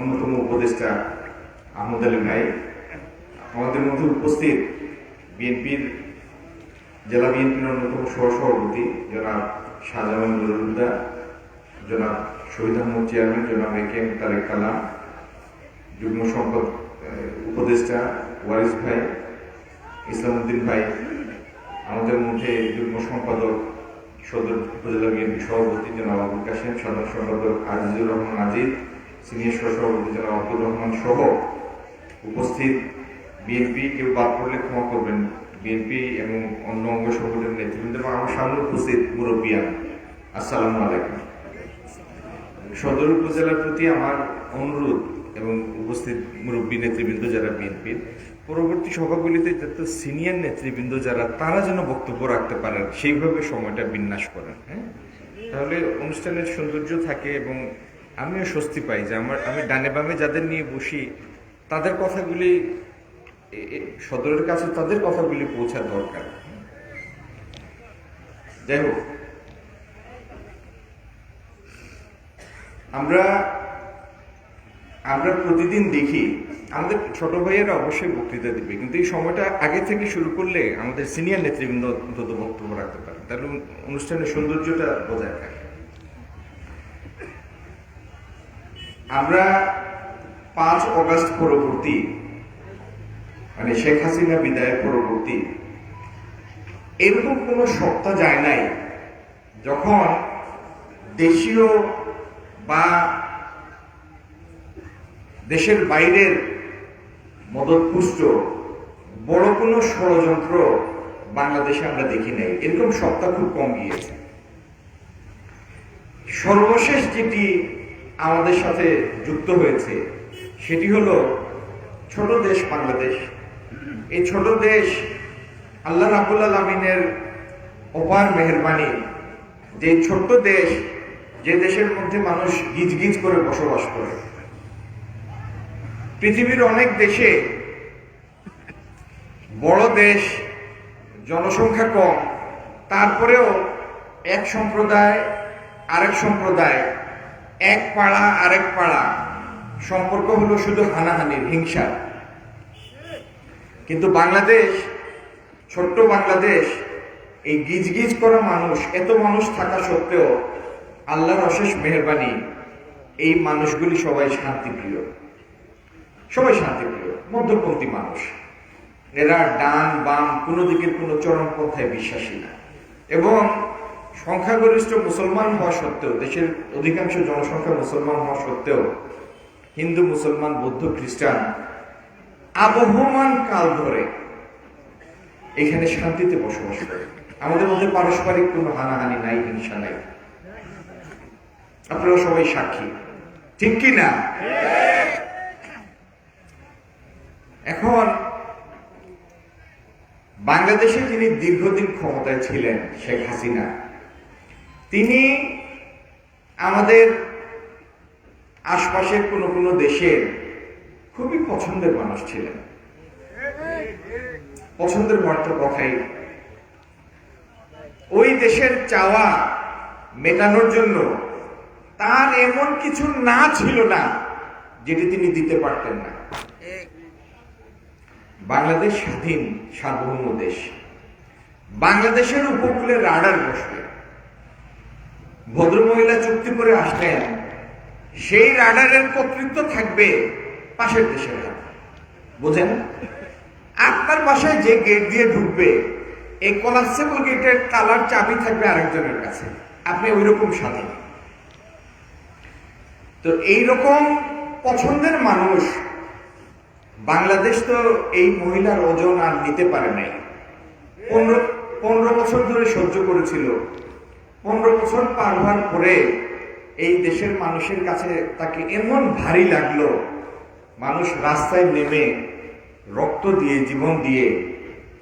অন্যতম উপদেষ্টা আহমদ আলী ভাই আমাদের মধ্যে উপস্থিত বিএনপির, জেলা বিএনপির অন্যতম সহসভাপতি জনাব শাহজামান নুরুল্লাহ জনাব শহীদ আহমদ চেয়ারম্যান জনাব এ কে এম তারেক কালাম, যুগ্ম সম্পদ উপদেষ্টা ওয়ারিস ভাই, ইসলামউদ্দিন ভাই, আমাদের মধ্যে যুগ্ম সম্পাদক সদর উপজেলা বিএনপি সভাপতি জনাব আবুল কাশেম সাধারণ সম্পাদক আজিজুর রহমান আজিজ সিনিয়র সহসভাপতি জনাব আব্দুর রহমান সহ উপস্থিত। বিএনপি কেউ বাদ পড়লে ক্ষমা করবেন। বিএনপি এবং অন্য অঙ্গ সংগঠনের নেতৃবৃন্দ এবং আমার সামনে উপস্থিত মুরব্বিয়ান। আসসালামু আলাইকুম। সদর উপজেলার প্রতি আমার অনুরোধ এবং উপস্থিত মুরব্বী নেতৃবৃন্দ যারা বিএনপির পরবর্তী সভাগুলিতে যাতে সিনিয়র নেতৃবৃন্দ যারা, তারা যেন বক্তব্য রাখতে পারেন, সেইভাবে সময়টা বিন্যাস করেন হ্যাঁ? তাহলে অনুষ্ঠানের সৌন্দর্য থাকে এবং আমিও স্বস্তি পাই যে আমার, আমি ডানে বামে যাদের নিয়ে বসি, তাদের কথাগুলি সদরের কাছে তাদের কথাগুলি পৌঁছা দরকার। যাই হোক। আমরা আমরা প্রতিদিন দেখি আমাদের ছোট ভাইয়েরা অবশ্যই বক্তৃতা দিবে, কিন্তু এই সময়টা আগে থেকে শুরু করলে আমাদের সিনিয়র নেতৃবৃন্দ অন্তত বক্তব্য রাখতে পারে তাহলে অনুষ্ঠানের সৌন্দর্যটা বজায় থাকে। আমরা পাঁচ অগস্ট পরবর্তী মানে শেখ হাসিনা বিদায়ের পরবর্তী, এরকম কোনো সপ্তাহ যায় নাই যখন দেশীয় বা দেশের বাইরের মদতপুষ্ট। বড় কোনো ষড়যন্ত্র বাংলাদেশে আমরা দেখি নাই। এরকম সপ্তাহ খুব কম গিয়েছে। সর্বশেষ যেটি আমাদের সাথে যুক্ত হয়েছে, সেটি হলো ছোট দেশ বাংলাদেশ। এই ছোট দেশ আল্লাহ রাবুল আলমিনের অপার মেহরবানি। যে ছোট্ট দেশ, যে দেশের মধ্যে মানুষ গিজ গিজ করে বসবাস করে। পৃথিবীর অনেক দেশে বড় দেশ, জনসংখ্যা কম, তারপরেও এক সম্প্রদায়, আরেক সম্প্রদায়, এক পাড়া, আরেক পাড়া। সম্পর্ক হলো শুধু হানাহানির হিংসা। কিন্তু বাংলাদেশ, ছোট্ট বাংলাদেশ, এই গিজ গিজ করা মানুষ, এত মানুষ থাকা সত্ত্বেও আল্লাহর অশেষ মেহরবানি, এই মানুষগুলি সবাই শান্তিপ্রিয়। সবাই শান্তিপ্রিয় মধ্যপন্থী মানুষ। এরা ডান, বাম, কোনো দিকের কোনো চরমপন্থায় বিশ্বাসী না। এবং সংখ্যাগরিষ্ঠ মুসলমান হওয়া সত্ত্বেও, দেশের অধিকাংশ জনসংখ্যা মুসলমান হওয়া সত্ত্বেও, হিন্দু, মুসলমান, বৌদ্ধ, খ্রিস্টান, আবহমান কাল ধরে এখানে শান্তিতে বসবাস করে। আমাদের মধ্যে পারস্পরিক কোনো হানাহানি নাই, হিংসা নাই। আপনারা সবাই সাক্ষী। ঠিক কি না? এখন, বাংলাদেশে যিনি দীর্ঘদিন ক্ষমতায় ছিলেন, শেখ হাসিনা, তিনি আমাদের আশপাশের কোনো কোনো দেশের খুবই পছন্দের মানুষ ছিলেন। পছন্দের হওয়ার তো কথাই ওই দেশের চাওয়া মেটানোর জন্য তার এমন কিছু না ছিল না, যেটি তিনি দিতে পারতেন না। বাংলাদেশ স্বাধীন সার্বভৌম দেশ। বাংলাদেশের উপকূলে রাডার বসবে। ভদ্রমহিলা চুক্তি করে আসলেন। সেই রাডারের কর্তৃত্ব থাকবে পাশের দেশের হাতে। বোঝেন? আপনার বাসায় যে গেট দিয়ে ঢুকবে, এই কলাপসেবল গেটের তালার চাবি থাকবে আরেকজনের কাছে। আপনি ওই রকম স্বাধীন। তো এইরকম পছন্দের মানুষ বাংলাদেশ তো এই মহিলার ওজন আর নিতে পারে নাই। পনেরো পনেরো বছর ধরে সহ্য করেছিল। পনেরো বছর পার হওয়ার পরে এই দেশের মানুষের কাছে তাকে এমন ভারী লাগল, মানুষ রাস্তায় নেমে রক্ত দিয়ে, জীবন দিয়ে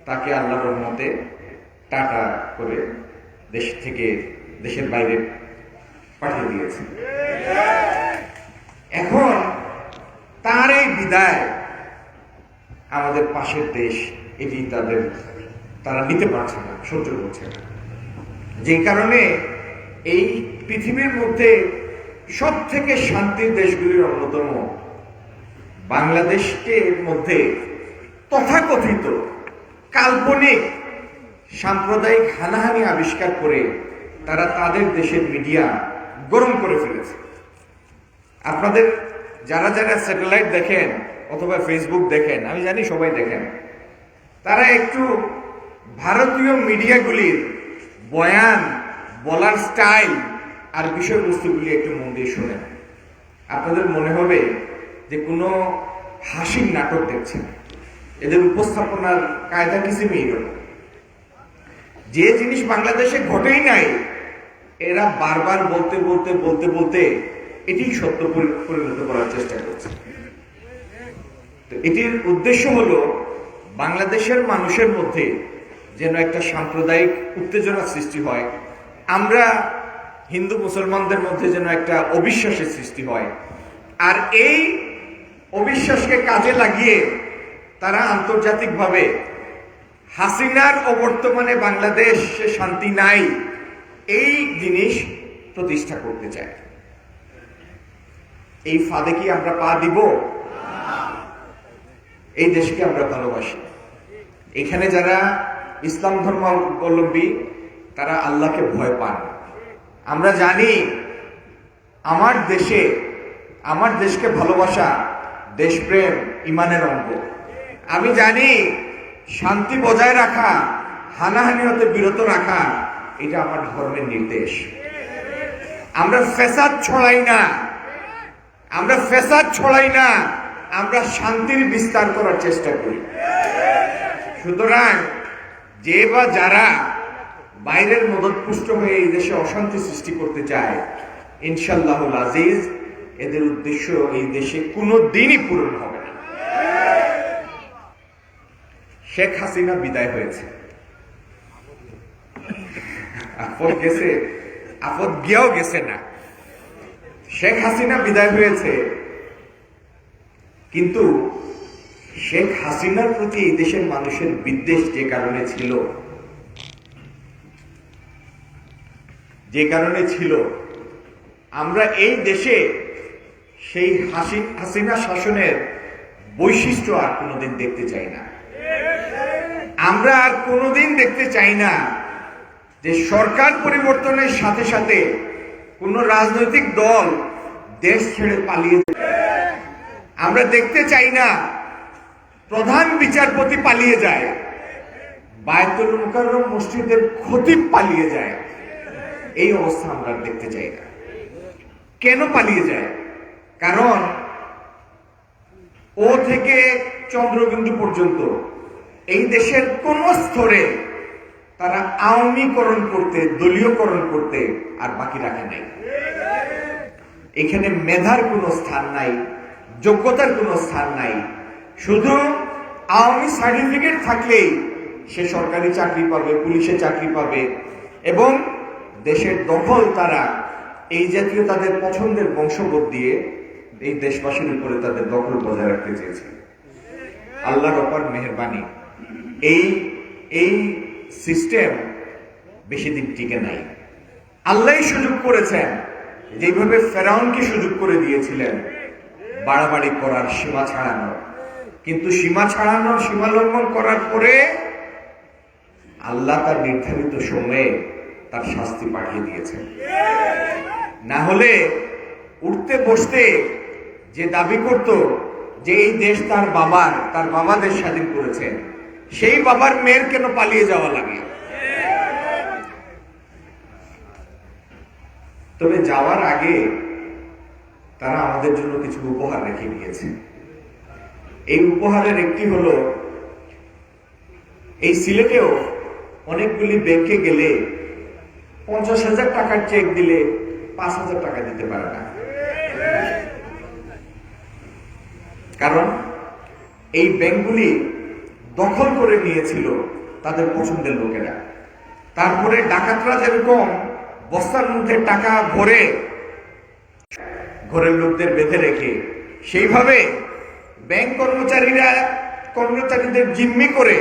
তাকে আল্লাহ রহমতে টাকা করে দেশ থেকে, দেশের বাইরে পাঠিয়ে দিয়েছে। এখন তার এই বিদায় আমাদের পাশের দেশ, এটি তাদের, তারা নিতে পারছে না, সহ্য করছে না। যে কারণে এই পৃথিবীর মধ্যে সব থেকে শান্তির দেশগুলির অন্যতম বাংলাদেশকে মধ্যে তথাকথিত, কাল্পনিক, সাম্প্রদায়িক হানাহানি আবিষ্কার করে তারা তাদের দেশের মিডিয়া গরম করে ফেলেছে। আপনাদের যারা যারা স্যাটেলাইট দেখেন অথবা ফেসবুক দেখেন, আমি জানি সবাই দেখেন, তারা একটু ভারতীয় মিডিয়াগুলির বয়ান, বলার স্টাইল আর বিষয়বস্তুগুলি একটু মন দিয়ে শোনেন। আপনাদের মনে হবে যে কোনো হাসির নাটক দেখছেন। এদের উপস্থাপনার কায়দা কিসিমই এরকম। যে জিনিস বাংলাদেশে ঘটেই নাই, এরা বারবার বলতে বলতে বলতে বলতে এটি সত্য পরিণত করার চেষ্টা করছে। তো এটির উদ্দেশ্য হলো, বাংলাদেশের মানুষের মধ্যে যেন একটা সাম্প্রদায়িক উত্তেজনা সৃষ্টি হয়, আমরা হিন্দু মুসলমানদের মধ্যে যেন একটা অবিশ্বাসের সৃষ্টি হয়। আর এই অবিশ্বাসকে কাজে লাগিয়ে তারা আন্তর্জাতিকভাবে হাসিনার অবর্তমানে বাংলাদেশে শান্তি নাই, এই জিনিস প্রতিষ্ঠা করতে চায়। এই ফাঁদে কি আমরা পা দিব? এই দেশকে আমরা ভালোবাসি। এখানে যারা ইসলাম ধর্মাবলম্বী তারা আল্লাহকে ভয় পান। আমরা জানি, আমার দেশে, আমার দেশকে ভালোবাসা দেশপ্রেম, ইমানের অঙ্গ। আমি জানি, শান্তি বজায় রাখা হানাহানি হতে বিরত রাখা, এটা আমার ধর্মের নির্দেশ। আমরা ফেসাদ ছড়াই না। আমরা ফেসাদ ছড়াই না, আমরা শান্তির বিস্তার করার চেষ্টা করি। সুতরাং যে বা যারা বাইরের মদতপুষ্ট হয়ে এই দেশে অশান্তি সৃষ্টি করতে চায় ইনশাল্লাহ আজিজ এদের উদ্দেশ্য এই দেশে কোনো দিনই পূরণ হবে না। শেখ হাসিনা বিদায় হয়েছে। আপদ গেছে, আপদ গিয়েও গেছে না। শেখ হাসিনা বিদায় হয়েছে। কিন্তু শেখ হাসিনার প্রতি এই দেশের মানুষের বিদ্বেষ যে কারণে ছিল, যে কারণে ছিল, আমরা এই দেশে সেই হাসি, হাসিনা শাসনের বৈশিষ্ট্য আর কোনোদিন দেখতে চাই না। আমরা আর কোনোদিন দেখতে চাই না যে সরকার পরিবর্তনের সাথে সাথে কোন রাজনৈতিক দল দেশ ছেড়ে পালিয়ে। আমরা দেখতে চাই না প্রধান বিচারপতি পালিয়ে যায়, বায়তুল মুকাররম মসজিদের খতিব পালিয়ে যায়। এই অবস্থা আমরা দেখতে চাই না। কেন পালিয়ে যায়? কারণ ও থেকে চন্দ্রবিন্দু পর্যন্ত এই দেশের কোন স্তরে তারা আওয়ামীকরণ করতে, দলীয়করণ করতে আর বাকি রাখে নাই। এখানে মেধার কোনো স্থান নাই, যোগ্যতার কোনো স্থান নাই। শুধু আওয়ামী সার্টিফিকেট থাকলেই সে সরকারি চাকরি পাবে, পুলিশে চাকরি পাবে এবং দেশের দখল তারা এই জাতীয় তাদের পছন্দের বংশবোধ দিয়ে এই দেশবাসীর উপরে তাদের দখল বজায় রাখতে চেয়েছে। আল্লাহর অপার মেহরবানি। এই এই সিস্টেম বেশি দিন টিকে নাই। আল্লাহ সুযোগ করেছেন। যেভাবে ফেরাউনকে সুযোগ করে দিয়েছিলেন, বাড়াবাড়ি করার সীমা ছাড়ানোর কিন্তু সীমা ছাড়ানোর সীমা লঙ্ঘন করার পরে আল্লাহ তার নির্ধারিত সময়ে তার শাস্তি পাঠিয়ে দিয়েছেন। না হলে উঠতে বসতে যে দাবি করত যে এই দেশ তার বাবার, তার বাবা দেশ স্বাধীন করেছেন সেই বাবার মেয়ের কেন পালিয়ে যাওয়া লাগে? তবে যাওয়ার আগে তারা আমাদের জন্য কিছু উপহার রেখে গিয়েছে এই উপহারের একটি হলো, এই সিলেটেও অনেকগুলি ব্যাংকে গেলে পঞ্চাশ হাজার টাকার চেক দিলে পাঁচ হাজার টাকা দিতে পারে না। কারণ এই ব্যাংকগুলি দখল করে নিয়েছিল তাদের পছন্দের লোকেরা। তারপরে ডাকাতরা যেরকম বস্তার মধ্যে টাকা ভরে ঘরের লোকদের বেঁধে রেখে, সেইভাবে ব্যাংক কর্মচারীরা, কর্মচারীদের জিম্মি করে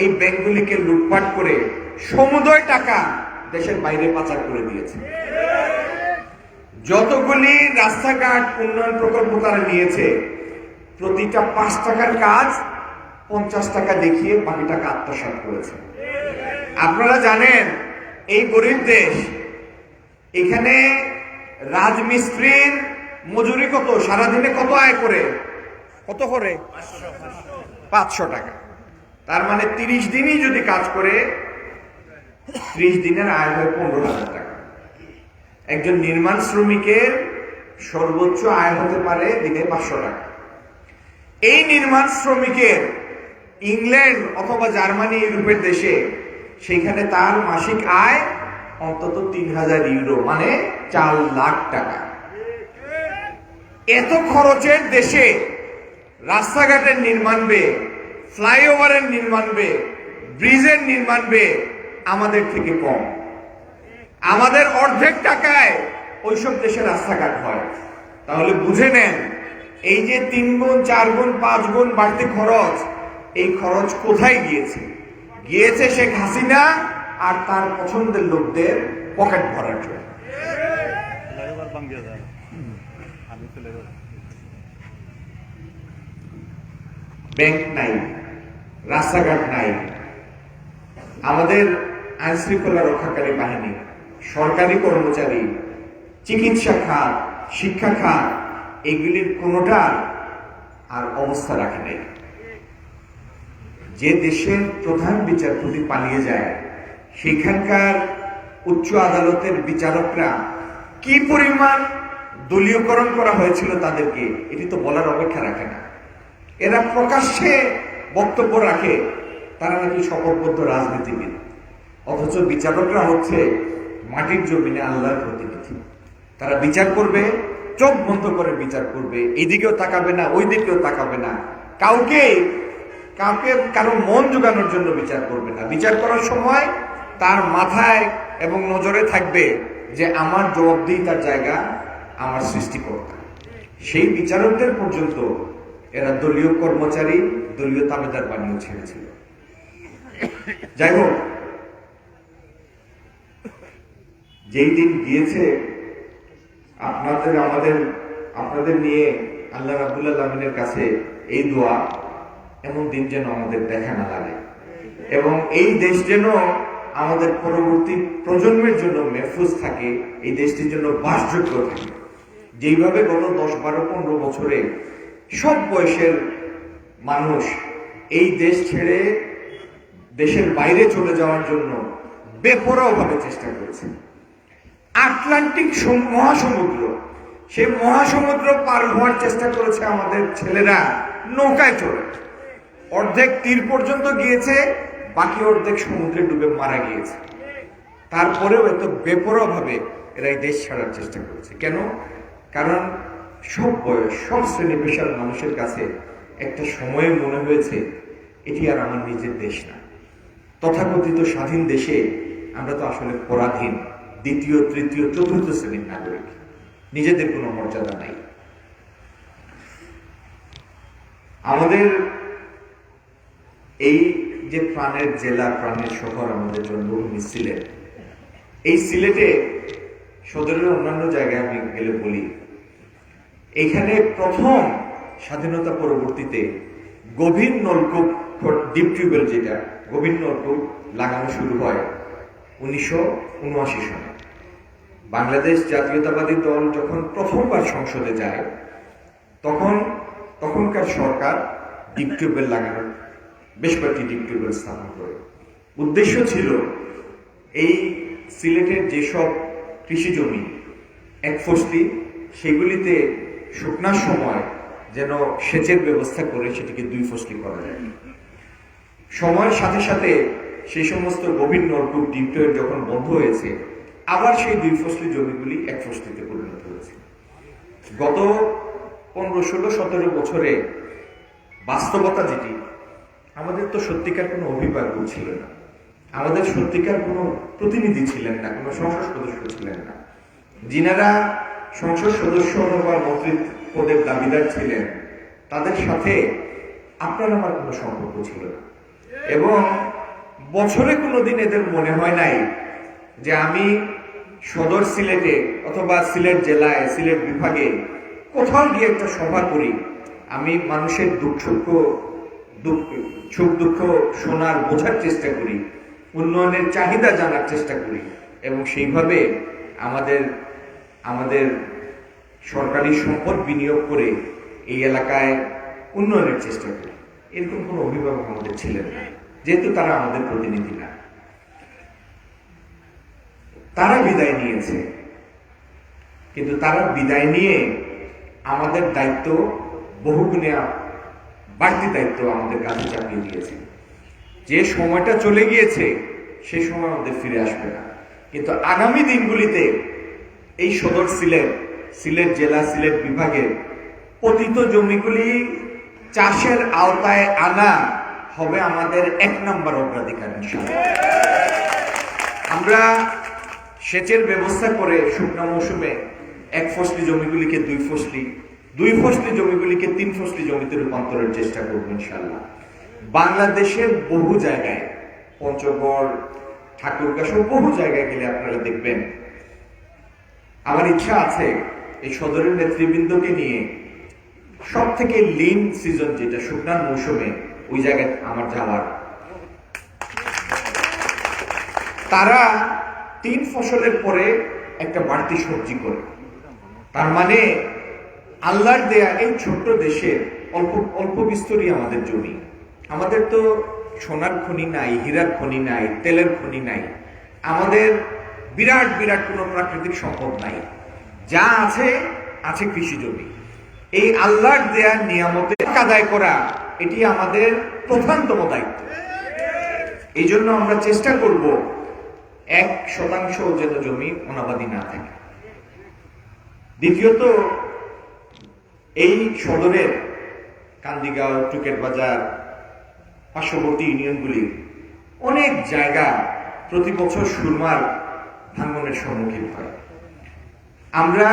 এই ব্যাংকগুলিকে লুটপাট করে সমুদয় টাকা দেশের বাইরে পাচার করে দিয়েছে। যতগুলি রাস্তাঘাট উন্নয়ন প্রকল্প তারা নিয়েছে, প্রতিটা পাঁচ টাকার কাজ পঞ্চাশ টাকা দেখিয়ে বাকি টাকা আত্মসাৎ করেছে। আপনারা জানেন, এই গরিব দেশ, এখানে রাজমিস্ত্রির মজুরি কত? সারাদিনে কত আয় করে? কত করে? পাঁচশো টাকা। তার মানে তিরিশ দিনই যদি কাজ করে, ত্রিশ দিনের আয় হয় পনেরো হাজার টাকা। একজন নির্মাণ শ্রমিকের সর্বোচ্চ আয় হতে পারে দিনে পাঁচশো টাকা। এই নির্মাণ শ্রমিকের ইংল্যান্ড অথবা জার্মানি ইউরোপের দেশে সেইখানে তার মাসিক আয় অন্তত তিন হাজার ইউরো মানে চার লাখ টাকা। এত খরচের দেশে রাস্তাঘাটের নির্মাণ বে, ফ্লাইওভারের নির্মাণ বে, ব্রিজের নির্মাণ বে আমাদের থেকে কম। আমাদের অর্ধেক টাকায় ওইসব দেশে রাস্তাঘাট হয়। তাহলে বুঝে নেন, এই যে তিন গুণ, চার গুণ, পাঁচ গুণ বাড়তি খরচ এই খরচ কোথায় গিয়েছে? গিয়েছে শেখ হাসিনা আর তার পছন্দের লোকদের পকেট ভরার জন্য। ব্যাংক নাই, রাস্তাঘাট নাই। আমাদের আইন শৃঙ্খলা রক্ষাকারী বাহিনী, সরকারি কর্মচারী, চিকিৎসা খাত, শিক্ষা খাত, এগুলির কোনোটার আর অবস্থা রাখে নাই। যে দেশের প্রধান বিচারপতি পালিয়ে যায়, সেখানকার উচ্চ আদালতের বিচারকরা কি পরিমাণ দলীয়করণ করা হয়েছিল তাদেরকে, এটি তো বলার অপেক্ষা রাখে না। এরা প্রকাশ্যে বক্তব্য রাখে, তারা নাকি শপথবদ্ধ রাজনীতিবিদ। অথচ বিচারকরা হচ্ছে মাটির জমিনে আল্লাহর প্রতিনিধি। তারা বিচার করবে, চোখ বন্ধ করে বিচার করবে, এদিকেও তাকাবে না ওই দিকেও তাকাবে না। কাউকে কাউকে কারও মন জোগানোর জন্য বিচার করবে না। বিচার করার সময় তার মাথায় এবং নজরে থাকবে যে আমার জবাবদিহিতার জায়গা, আমার সৃষ্টিকর্তা। সেই বিচারকদের পর্যন্ত এরা দলীয় কর্মচারী, দলীয় তাবেদার বানিয়ে ছেড়েছিল। যাই হোক, যেই দিন গিয়েছে, আপনাদের, আমাদের, আপনাদের নিয়ে আল্লাহ রাবুল্লাহ আলমিনের কাছে এই দোয়া এমন দিন যেন আমাদের দেখা না লাগে। এবং এই দেশ যেন আমাদের পরবর্তী প্রজন্মের জন্য মেহফুজ থাকে, এই দেশটির জন্য বাসযোগ্য থাকে। যেইভাবে গত দশ, বারো, পনেরো বছরে সব বয়সের মানুষ এই দেশ ছেড়ে দেশের বাইরে চলে যাওয়ার জন্য বেপরোয়াভাবে চেষ্টা করেছে। আটলান্টিক মহাসমুদ্র, সেই মহাসমুদ্র পার হওয়ার চেষ্টা করেছে আমাদের ছেলেরা নৌকায় চড়ে। অর্ধেক তীর পর্যন্ত গিয়েছে, বাকি অর্ধেক সমুদ্রে ডুবে মারা গিয়েছে। তারপরেও এত বেপরোয়াভাবে এরা এই দেশ ছাড়ার চেষ্টা করেছে। কেন? কারণ সব বয়স, সব শ্রেণি পেশার মানুষের কাছে একটা সময়ে মনে হয়েছে, এটি আর আমার নিজের দেশ না। তথাকথিত স্বাধীন দেশে আমরা তো আসলে পরাধীন, দ্বিতীয়, তৃতীয়, চতুর্থ শ্রেণির নাগরিক। নিজেদের কোনো মর্যাদা নাই। আমাদের এই যে প্রাণের জেলা, প্রাণের শহর আমাদের জন্মভূমি সিলেট, এই সিলেটে সদরের অন্যান্য জায়গায় আমি গেলে বলি, এখানে প্রথম স্বাধীনতা পরবর্তীতে গভীর নলকূপ ডিপ টিউবওয়েল যেটা, গভীর নলকূপ লাগানো শুরু হয় উনিশশো সনে বাংলাদেশ জাতীয়তাবাদী দল যখন প্রথমবার সংসদে যায়, তখন তখনকার সরকার ডিপ টিউবওয়েল লাগানোর বেশ কয়েকটি ডিপ টিউবওয়েল স্থাপন করে। উদ্দেশ্য ছিল এই সিলেটের যেসব কৃষি জমি, এক ফসলি, সেগুলিতে শুকনার সময় যেন সেচের ব্যবস্থা করে সেটিকে দুই ফসলি করা যায়। সময়ের সাথে সাথে সেই সমস্ত গভীর নলকূপ ডিপটয়ের যখন বন্ধ হয়েছে, আবার সেই দুই ফসলি জমিগুলি এক ফসলিতে পরিণত হয়েছে। গত পনেরো, ষোলো, সতেরো বছরে বাস্তবতা যেটি আমাদের তো সত্যিকার কোনো অভিভাবক ছিল না। আমাদের সত্যিকার কোনো প্রতিনিধি ছিলেন না, কোনো সংসদ সদস্য ছিলেন না। যিনারা সংসদ সদস্য বা মন্ত্রী পদের দাবিদার ছিলেন, তাদের সাথে আপনার আমার কোনো সম্পর্ক ছিল না। এবং বছরে কোনো দিন এদের মনে হয় নাই যে আমি সদর সিলেটে অথবা সিলেট জেলায়, সিলেট বিভাগে কোথাও গিয়ে একটা সভা করি। আমি মানুষের দুঃখ দুঃখ, সুখ দুঃখ শোনার বোঝার চেষ্টা করি, উন্নয়নের চাহিদা জানার চেষ্টা করি এবং সেইভাবে আমাদের আমাদের সরকারি সম্পদ বিনিয়োগ করে এই এলাকায় উন্নয়নের চেষ্টা করি। এরকম কোনো অভিভাবক আমাদের ছিলেন না, যেহেতু তারা আমাদের প্রতিনিধি না। তারা বিদায় নিয়েছে, কিন্তু তারা বিদায় নিয়ে আমাদের দায়িত্ব বহুগুণে বাড়তি দায়িত্ব আমাদের কাছে চাপিয়ে দিয়েছে যে সময়টা চলে গিয়েছে, সে সময় আমাদের ফিরে আসবে না কিন্তু আগামী দিনগুলিতে এই সদর সিলেট সিলেট জেলা, সিলেট বিভাগের পতিত জমিগুলি চাষের আওতায় আনা হবে আমাদের এক নম্বর অগ্রাধিকার। আমরা সেচের ব্যবস্থা করে শুকনা মৌসুমে এক ফসলি জমিগুলিকে দুই ফসলি দুই ফসলি জমিগুলিকে তিন ফসলি জমিতে রূপান্তরের চেষ্টা করব ইনশাল্লাহ বাংলাদেশের বহু জায়গায় পঞ্চগড়, ঠাকুরগাঁ সহ বহু জায়গায় গেলে আপনারা দেখবেন, আমার ইচ্ছা আছে এই সদরের নেতৃবৃন্দকে নিয়ে সব থেকে লিন সিজন যেটা, শুকনার মৌসুমে ওই জায়গায় আমার যাওয়ার। তারা তিন ফসলের পরে একটা বাড়তি সবজি করে। তার মানে আল্লাহর দেয়া এই ছোট্ট দেশের অল্প অল্প বিস্তরই আমাদের জমি। আমাদের তো সোনার খনি নাই, হীরার খনি নাই, তেলের খনি নাই। আমাদের বিরাট বিরাট কোনো প্রাকৃতিক সম্পদ নাই। যা আছে আছে কৃষি জমি। এই আল্লাহর দেয়া নিয়ামতে আদায় করা, এটি আমাদের প্রধানতম দায়িত্ব। এই জন্য আমরা চেষ্টা করব এক শতাংশ যেন জমি অনাবাদী না থাকে। দ্বিতীয়ত এই সদরের কান্দিগাঁও টুকেট বাজার পার্শ্ববর্তী ইউনিয়নগুলি অনেক জায়গা প্রতি বছর সুরমার ভাঙ্গনের সম্মুখীন হয়। আমরা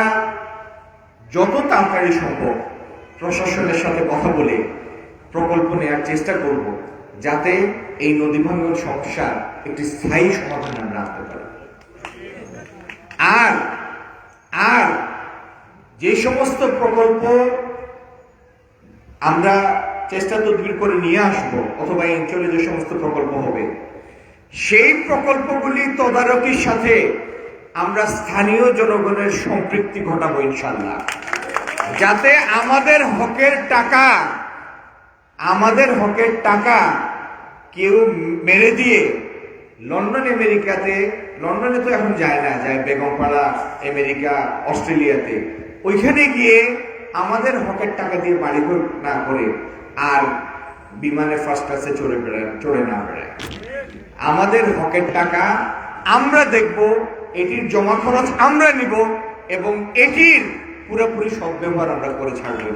যত তাড়াতাড়ি সম্ভব প্রশাসনের সাথে কথা বলে প্রকল্প নেওয়ার চেষ্টা করব, যাতে এই নদী ভাঙ্গন সমস্যার একটি স্থায়ী সমাধান আমরা আনতে পারি। আর আর যে সমস্ত প্রকল্প আমরা চেষ্টা তদবির করে নিয়ে আসব, অথবা এই অঞ্চলে যে সমস্ত প্রকল্প হবে, সেই প্রকল্পগুলি তদারকির সাথে আমরা স্থানীয় জনগণের সম্পৃক্তি ঘটাবো ইনশাল্লাহ যাতে আমাদের হকের টাকা, আমাদের হকের টাকা কেউ মেরে দিয়ে লন্ডন, আমেরিকাতে, লন্ডনে তো এখন যায় না, যায় বেগমপাড়া, আমেরিকা, অস্ট্রেলিয়াতে। ওইখানে গিয়ে আমাদের হকের টাকা দিয়ে বাড়ি ঘর না করে আর বিমানে ফার্স্ট ক্লাসে চড়ে বেড়ায়, চড়ে না বেড়ায়। আমাদের হকের টাকা আমরা দেখব, এটির জমা খরচ আমরা নিব এবং এটির পুরোপুরি সদ্ব্যবহার আমরা করে ছাড়বো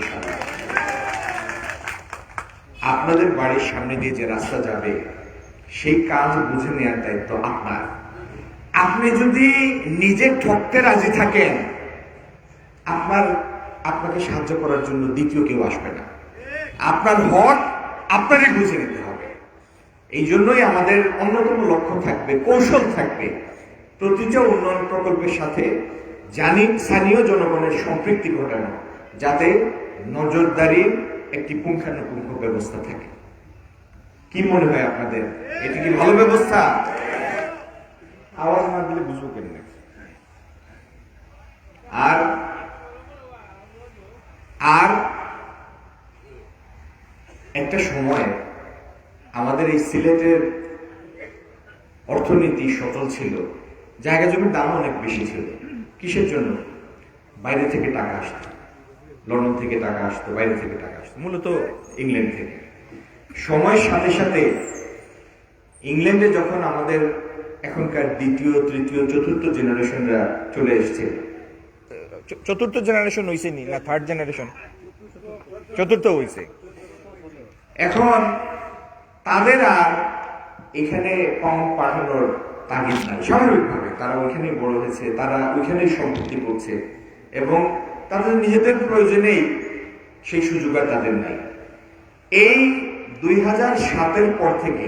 আপনাদের বাড়ির সামনে দিয়ে যে রাস্তা যাবে, সেই কাজ বুঝে নেওয়ার দায়িত্ব আপনার। আপনি যদি নিজে ঠকতে রাজি থাকেন আপনার আপনাকে সাহায্য করার জন্য দ্বিতীয় কেউ আসবে না। আপনার হক আপনারই বুঝে নিতে হবে। এই জন্যই আমাদের অন্যতম লক্ষ্য থাকবে কৌশল থাকবে প্রতিটা উন্নয়ন প্রকল্পের সাথে জানি স্থানীয় জনগণের সম্পৃক্তি ঘটানো যাতে নজরদারির একটি পুঙ্খানুপুঙ্খ ব্যবস্থা থাকে। কি মনে হয় আপনাদের? এটি কি ভালো ব্যবস্থা? আওয়াজ না দিলে বুঝব কেমনে? আর আর একটা সময় আমাদের এই সিলেটের অর্থনীতি সচল ছিল। জায়গা জমির দাম অনেক বেশি ছিল। কিসের জন্য? বাইরে থেকে টাকা আসতো। লন্ডন থেকে টাকা আসতো, বাইরে থেকে টাকা আসতো, মূলত ইংল্যান্ড থেকে। সময়ের সাথে সাথে ইংল্যান্ডে যখন আমাদের এখনকার দ্বিতীয়, তৃতীয়, চতুর্থ জেনারেশনরা চলে এসছে চতুর্থ জেনারেশন হইছে নি? না থার্ড জেনারেশন চতুর্থ হইছে। এখন তাদের আর এখানে কম পাঠানোর তাগিদ নাই। স্বাভাবিকভাবে তারা ওইখানেই বড় হয়েছে, তারা ওইখানেই সম্পত্তি করছে এবং তাদের নিজেদের প্রয়োজনেই সেই সুযোগ আর তাদের নাই। এই দুই হাজার সাতের পর থেকে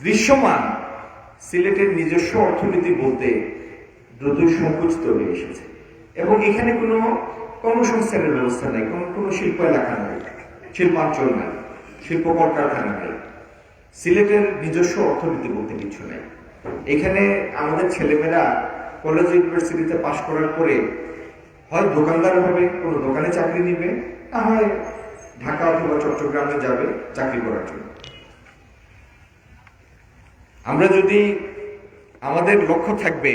দৃশ্যমান সিলেটের নিজস্ব অর্থনীতি বলতে দ্রুত সংকুচিত হয়ে এসেছে। এবং এখানে কোনো কর্মসংস্থানের ব্যবস্থা নাই, কোনো কোনো শিল্প এলাকা নাই, শিল্পাঞ্চল নাই, শিল্প কলকারখানা নাই, সিলেটের নিজস্ব অর্থনীতি বলতে কিছু নেই। এখানে আমাদের ছেলেমেয়েরা কলেজ ইউনিভার্সিটিতে পাশ করার পরে হয় দোকানদার হবে, কোনো দোকানে চাকরি নিবে, না হয় ঢাকা অথবা চট্টগ্রামে যাবে চাকরি করার জন্য। আমরা যদি আমাদের লক্ষ্য থাকবে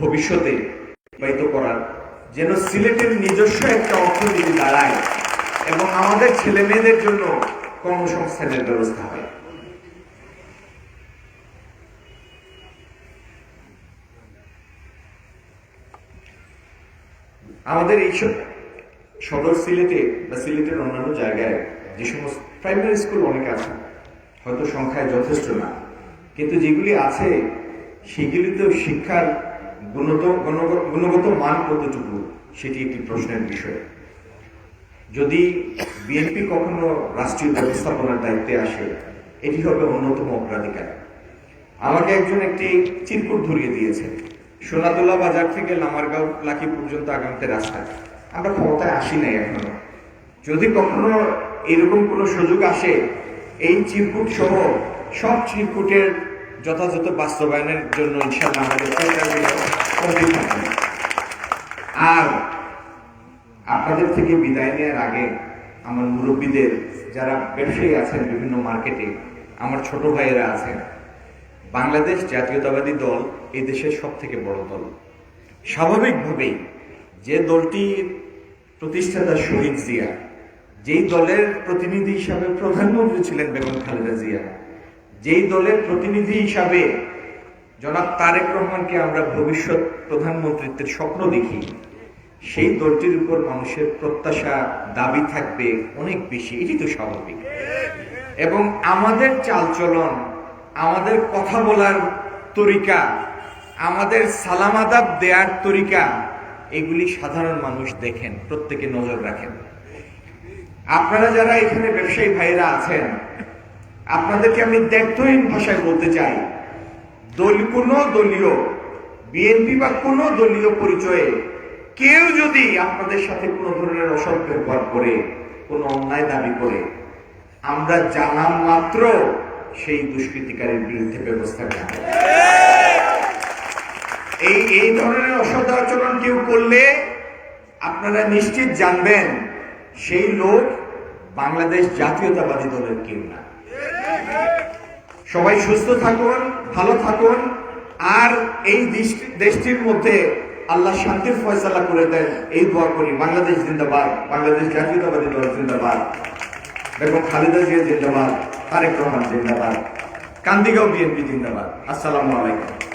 ভবিষ্যতে অতিবাহিত করার। যেন সিলেটের নিজস্ব একটা অর্থনীতি দাঁড়ায় এবং আমাদের ছেলে মেয়েদের জন্য কর্মসংস্থানের ব্যবস্থা হয়। আমাদের এই সদর সিলেটে বা সিলেটের অন্যান্য জায়গায় যে সমস্ত প্রাইমারি স্কুল অনেক আছে, হয়তো সংখ্যায় যথেষ্ট না। কিন্তু যেগুলি আছে, সেগুলিতেও শিক্ষার গুণগত মান কতটুকু? সেটি একটি প্রশ্নের বিষয়। যদি বিএনপি কখনো রাষ্ট্রীয় ব্যবস্থাপনার দায়িত্বে আসে, এটি হবে অন্যতম অগ্রাধিকার। আমাকে একজন একটি চিরকুট ধরিয়ে দিয়েছে সোনাদুল্লাহ বাজার থেকে লামারগাঁও লাকি পর্যন্ত আগামীতে রাস্তা আমরা ক্ষমতায় আসি নাই এখনও। যদি কখনো এরকম কোনো সুযোগ আসে, এই চিরকুট সহ সব চিরকুটের যথাযথ বাস্তবায়নের জন্য। আর আপনাদের থেকে বিদায় নেওয়ার আগে আমার মুরব্বীদের, যারা ব্যবসায়ী আছেন বিভিন্ন মার্কেটে, আমার ছোট ভাইয়েরা আছেন, বাংলাদেশ জাতীয়তাবাদী দল এই দেশের সব থেকে বড় দল স্বাভাবিকভাবেই যে দলটি প্রতিষ্ঠাতা শহীদ জিয়া, যেই দলের প্রতিনিধি হিসাবে প্রধানমন্ত্রী ছিলেন বেগম খালেদা জিয়া যেই দলের প্রতিনিধি হিসাবে জনাব তারেক রহমানকে আমরা ভবিষ্যৎ প্রধানমন্ত্রিত্বের স্বপ্ন দেখি, সেই দলটির উপর মানুষের প্রত্যাশা, দাবি থাকবে অনেক বেশি, এটি তো স্বাভাবিক। এবং আমাদের চালচলন, আমাদের কথা বলার তরিকা, আমাদের সালাম আদাব দেওয়ার তরিকা, এগুলি সাধারণ মানুষ দেখেন, প্রত্যেকে নজর রাখেন। আপনারা যারা এখানে ব্যবসায়ী ভাইরা আছেন আপনাদেরকে আমি দ্ব্যর্থহীন ভাষায় বলতে চাই। দল কোনো দলীয়, বিএনপি বা কোনো দলীয় পরিচয়ে কেউ যদি আপনাদের সাথে কোনো ধরনের অসৎ ব্যবহার করে, কোনো অন্যায় দাবি করে, আমরা জানাম মাত্র সেই দুষ্কৃতিকারীর বিরুদ্ধে ব্যবস্থা এই এই ধরনের অসৎ আচরণ কেউ করলে আপনারা নিশ্চিত জানবেন, সেই লোক বাংলাদেশ জাতীয়তাবাদী দলের কেউ না। সবাই সুস্থ থাকুন, ভালো থাকুন। আর এই দেশ- দেশটির মধ্যে আল্লাহ শান্তির ফয়সালা করে দেন। এই দোয়া করি, বাংলাদেশ জিন্দাবাদ, বাংলাদেশ জাতীয়তাবাদী দল জিন্দাবাদ। বেগম খালেদা জিয়া জিন্দাবাদ, তারেক রহমান জিন্দাবাদ। কান্দিগাঁও বিএনপি জিন্দাবাদ। আসসালামু আলাইকুম।